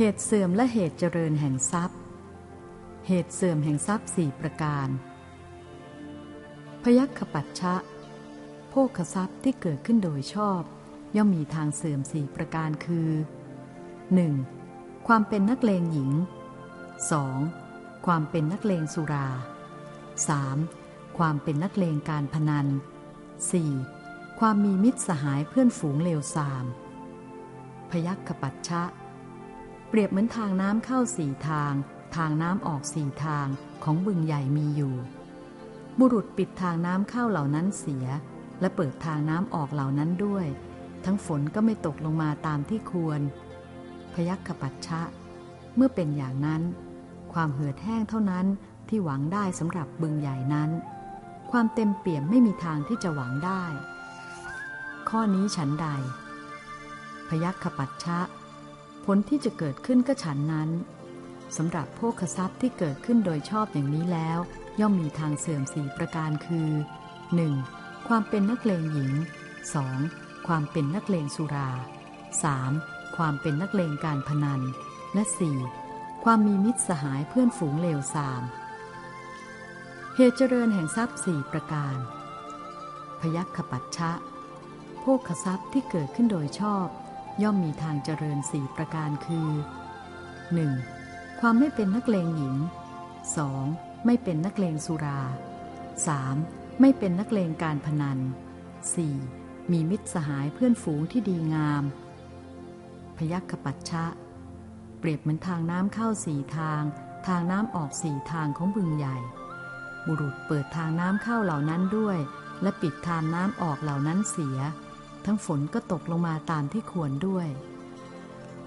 เหตุเสื่อมและเหตุเจริญแห่งทรัพย์ เหตุเสื่อมแห่งทรัพย์สี่ประการ พยัคฆปัจฉะโภคทรัพย์ที่เกิดขึ้นโดยชอบ ย่อมมีทางเสื่อมสี่ประการคือ 1. ความเป็นนักเลงหญิง 2. ความเป็นนักเลงสุรา 3. ความเป็นนักเลงการพนัน 4. ความมีมิตรสหายเพื่อนฝูงเลวทราม พยัคฆปัจฉะ เปรียบเหมือนทางน้ำเข้าสี่ทาง ทางน้ำออกสี่ทางของบึงใหญ่มีอยู่ บุรุษปิดทางน้ำเข้าเหล่านั้นเสีย และเปิดทางน้ำออกเหล่านั้นด้วย ทั้งฝนก็ไม่ตกลงมาตามที่ควร พยัคฆปัจฉะเมื่อเป็นอย่างนั้น ความเหือดแห้งเท่านั้นที่หวังได้สำหรับบึงใหญ่นั้น ความเต็มเปี่ยมไม่มีทางที่จะหวังได้ ข้อนี้ฉันใด พยัคฆปัจฉะ ผลที่จะเกิดขึ้นก็ฉันนั้นสำหรับโภคทรัพย์ที่เกิดขึ้นโดยชอบอย่างนี้แล้ว ย่อมมีทางเสื่อมสี่ประการคือ 1. ความเป็นนักเลงหญิง 2. ความเป็นนักเลงสุรา 3. ความเป็นนักเลงการพนัน และ 4. ความมีมิตรสหายเพื่อนฝูงเลวทราม เหตุเจริญแห่งทรัพย์สี่ประการ พยัคฆปัจฉะโภคทรัพย์ที่เกิดขึ้นโดยชอบ ย่อมมีทางเจริญสี่ประการคือ 1. ความไม่เป็นนักเลงหญิง 2. ไม่เป็นนักเลงสุรา 3. ไม่เป็นนักเลงการพนัน 4. มีมิตรสหายเพื่อนฝูงที่ดีงาม พยัคฆปัจฉะเปรียบเหมือนทางน้ำเข้าสี่ทาง ทางน้ำออกสี่ทางของบึงใหญ่ บุรุษเปิดทางน้ำเข้าเหล่านั้นด้วย และปิดทางน้ำออกเหล่านั้นเสีย ทั้งฝนก็ตกลงมาตามที่ควรด้วย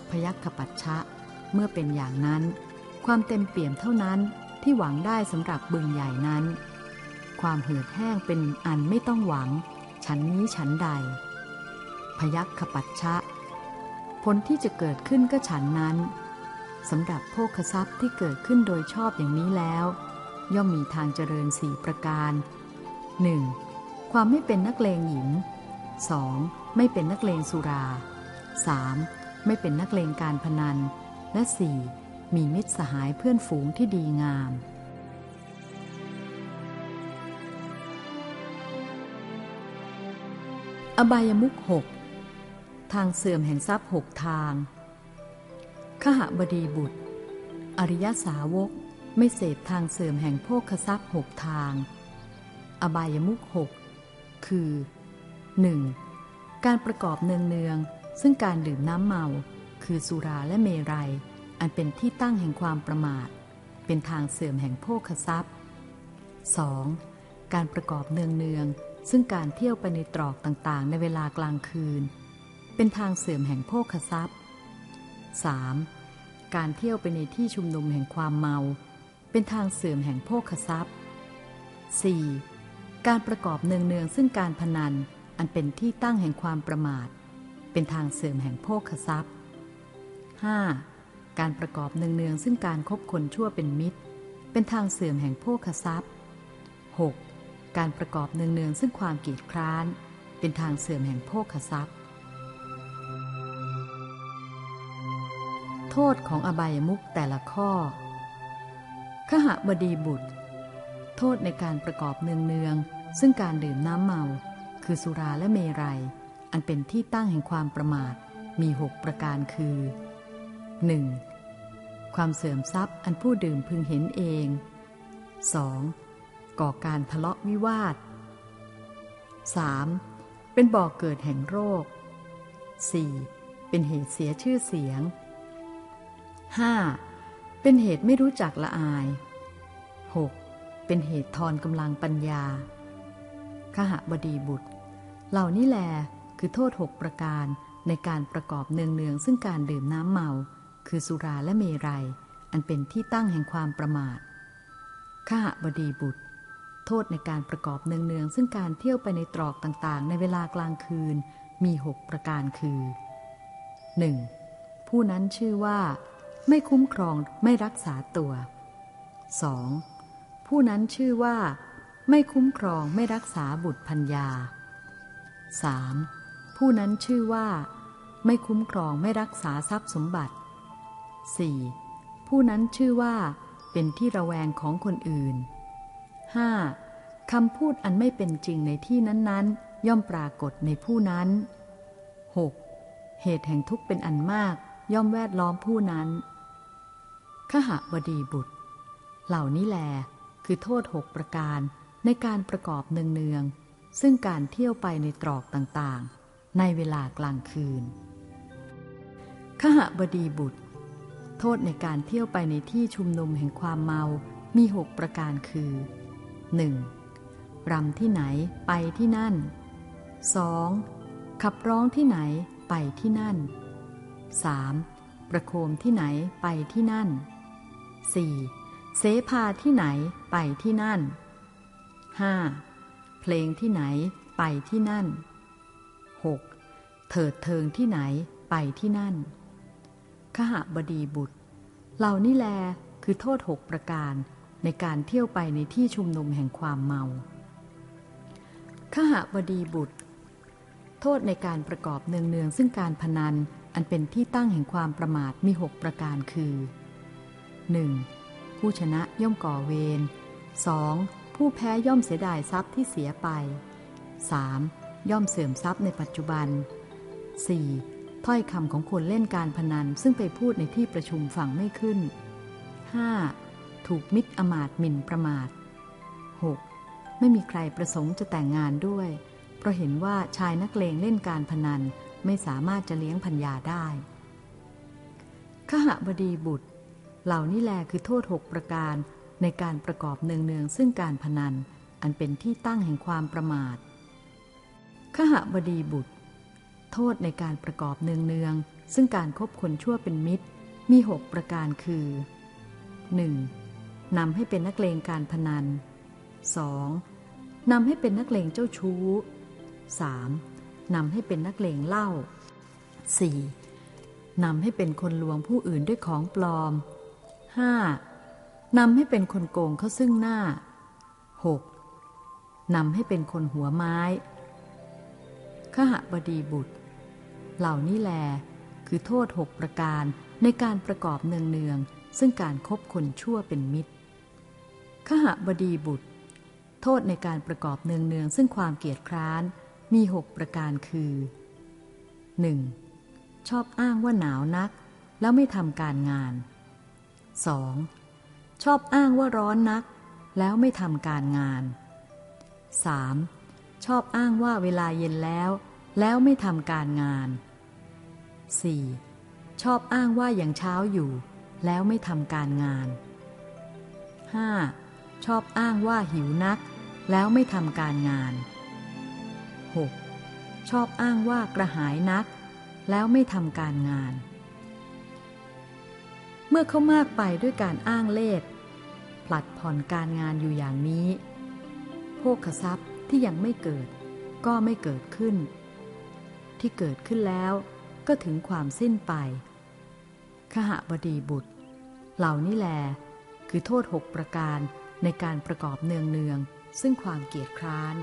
พยัคฆปัจฉะเมื่อเป็นอย่างนั้น ความเต็มเปี่ยมเท่านั้นที่หวังได้สำหรับบึงใหญ่นั้น ความเหือดแห้งเป็นอันไม่ต้องหวัง ฉันนี้ฉันใด พยัคฆปัจฉะผลที่จะเกิดขึ้นก็ฉันนั้นสำหรับโภคทรัพย์ที่เกิดขึ้นโดยชอบอย่างนี้แล้ว ย่อมมีทางเจริญสี่ประการ 1. ความไม่เป็นนักเลงหญิง 2. ไม่เป็นนักเลงสุรา 3. ไม่เป็นนักเลงการพนัน และ 4. มีมิตรสหายเพื่อนฝูงที่ดีงาม อบายมุขหกทางเสื่อมแห่งทรัพย์หกทาง ขหบดีบุตร อริยสาวกไม่เสพทางเสื่อมแห่งโภคทรัพย์หกทาง อบายมุขหกคือ 1. การประกอบเนืองเนืองซึ่งการดื่มน้ำเมา คือสุราและเมรัย อันเป็นที่ตั้งแห่งความประมาท เป็นทางเสื่อมแห่งโภคทรัพย์ 2. การประกอบเนืองเนืองซึ่งการเที่ยวไปในตรอกต่างๆ ในเวลากลางคืน เป็นทางเสื่อมแห่งโภคทรัพย์ 3. การเที่ยวไปในที่ชุมนุมแห่งความเมา เป็นทางเสื่อมแห่งโภคทรัพย์ 4. การประกอบเนืองๆซึ่งการพนัน อันเป็นที่ตั้งแห่งความประมาท เป็นทางเสื่อมแห่งโภคทรัพย์ 5. การประกอบเนืองๆซึ่งการคบคนชั่วเป็นมิตร เป็นทางเสื่อมแห่งโภคทรัพย์ 6. การประกอบเนืองๆซึ่งความกีดคร้าน เป็นทางเสื่อมแห่งโภคทรัพย์ โทษของอบายมุขแต่ละข้อขหบดีบุตร โทษในการประกอบเนืองๆซึ่งการดื่มน้ำเมา คือสุราและเมรัย อันเป็นที่ตั้งแห่งความประมาท มีหกประการคือ 1. ความเสื่อมทรัพย์อันผู้ดื่มพึงเห็นเอง 2. ก่อการทะเลาะวิวาท 3. เป็นบ่อกเกิดแห่งโรค 4. เป็นเหตุเสียชื่อเสียง 5. เป็นเหตุไม่รู้จักละอาย 6. เป็นเหตุทอนกำลังปัญญา ขหบดีบุตร เหล่านี้แลคือโทษหกประการในการประกอบเนืองๆซึ่งการดื่มน้ำเมา คือสุราและเมรัย อันเป็นที่ตั้งแห่งความประมาทขหบดีบุตร โทษในการประกอบเนืองๆซึ่งการเที่ยวไปในตรอกต่างๆ ในเวลากลางคืนมีหกประการคือ 1. ผู้นั้นชื่อว่า ไม่คุ้มครองไม่รักษาตัว 2. ผู้นั้นชื่อว่า ไม่คุ้มครองไม่รักษาบุตรพัญญา 3. ผู้นั้นชื่อว่า ไม่คุ้มครองไม่รักษาทรัพย์สมบัติ 4. ผู้นั้นชื่อว่า เป็นที่ระแวงของคนอื่น 5. คำพูดอันไม่เป็นจริงในที่นั้นๆ ย่อมปรากฏในผู้นั้น 6. เหตุแห่งทุกข์เป็นอันมากย่อมแวดล้อมผู้นั้น ขหบดีบุตร เหล่านี้แลคือโทษหกประการ ในการประกอบเนืองๆซึ่งการเที่ยวไปในตรอกต่างๆ ในเวลากลางคืน ขหบดีบุตร โทษในการเที่ยวไปในที่ชุมนุมแห่งความเมา มีหกประการคือ 1. รำที่ไหนไปที่นั่น 2. ขับร้องที่ไหนไปที่นั่น 3. ประโคมที่ไหนไปที่นั่น 4. เสภาที่ไหนไปที่นั่น 5. เพลงที่ไหนไปที่นั่น 6. เถิดเทิงที่ไหนไปที่นั่นขหบดีบุตร เหล่านี้แลคือโทษหกประการในการเที่ยวไปในที่ชุมนุมแห่งความเมาขหบดีบุตร โทษในการประกอบเนืองๆซึ่งการพนันอันเป็นที่ตั้งแห่งความประมาทมีหกประการคือ 1. ผู้ชนะย่อมก่อเวร 2. ผู้แพ้ย่อมเสียดายทรัพย์ที่เสียไป 3. ย่อมเสื่อมทรัพย์ในปัจจุบัน 4. ถ้อยคำของคนเล่นการพนันซึ่งไปพูดในที่ประชุมฟังไม่ขึ้น 5. ถูกมิตรอมาตหมิ่นประมาท 6. ไม่มีใครประสงค์จะแต่งงานด้วย เพราะเห็นว่าชายนักเลงเล่นการพนันไม่สามารถจะเลี้ยงพัญญาได้ขหบดีบุตร เหล่านี้แลคือโทษหกประการ ในการประกอบเนืองๆซึ่งการพนัน อันเป็นที่ตั้งแห่งความประมาทขหบดีบุตร โทษในการประกอบเนืองๆซึ่งการคบคนชั่วเป็นมิตร มีหกประการคือ 1. นำให้เป็นนักเลงการพนัน 2. นำให้เป็นนักเลงเจ้าชู้ 3. นำให้เป็นนักเลงเหล้า 4. นำให้เป็นคนลวงผู้อื่นด้วยของปลอม 5. นำให้เป็นคนโกงเขาซึ่งหน้า 6. นำให้เป็นคนหัวไม้ ขหบดีบุตร เหล่านี้แล คือโทษหกประการในการประกอบเนืองๆ ซึ่งการครบคนชั่วเป็นมิตร ขหบดีบุตร โทษในการประกอบเนืองๆ ซึ่งความเกียจคร้านมีหกประการคือ 1. ชอบอ้างว่าหนาวนัก แล้วไม่ทำการงาน 2. ชอบอ้างว่าร้อนนัก แล้วไม่ทำการงาน 3. ชอบอ้างว่าเวลาเย็นแล้ว แล้วไม่ทำการงาน 4. ชอบอ้างว่าอยังเช้าอยู่ แล้วไม่ทำการงาน 5. ชอบอ้างว่าหิวนัก แล้วไม่ทำการงาน 6. ชอบอ้างว่ากระหายนัก แล้วไม่ทำการงานเมื่อเขามากไปด้วยการอ้างเล่ห์ ลัดผ่อนการงานอยู่อย่างนี้โภคทรัพย์ที่ยังไม่เกิด ก็ไม่เกิดขึ้น ที่เกิดขึ้นแล้วก็ถึงความสิ้นไปขหบดีบุตร เหล่านี้แล คือโทษหกประการในการประกอบเนืองๆซึ่งความเกียจคร้าน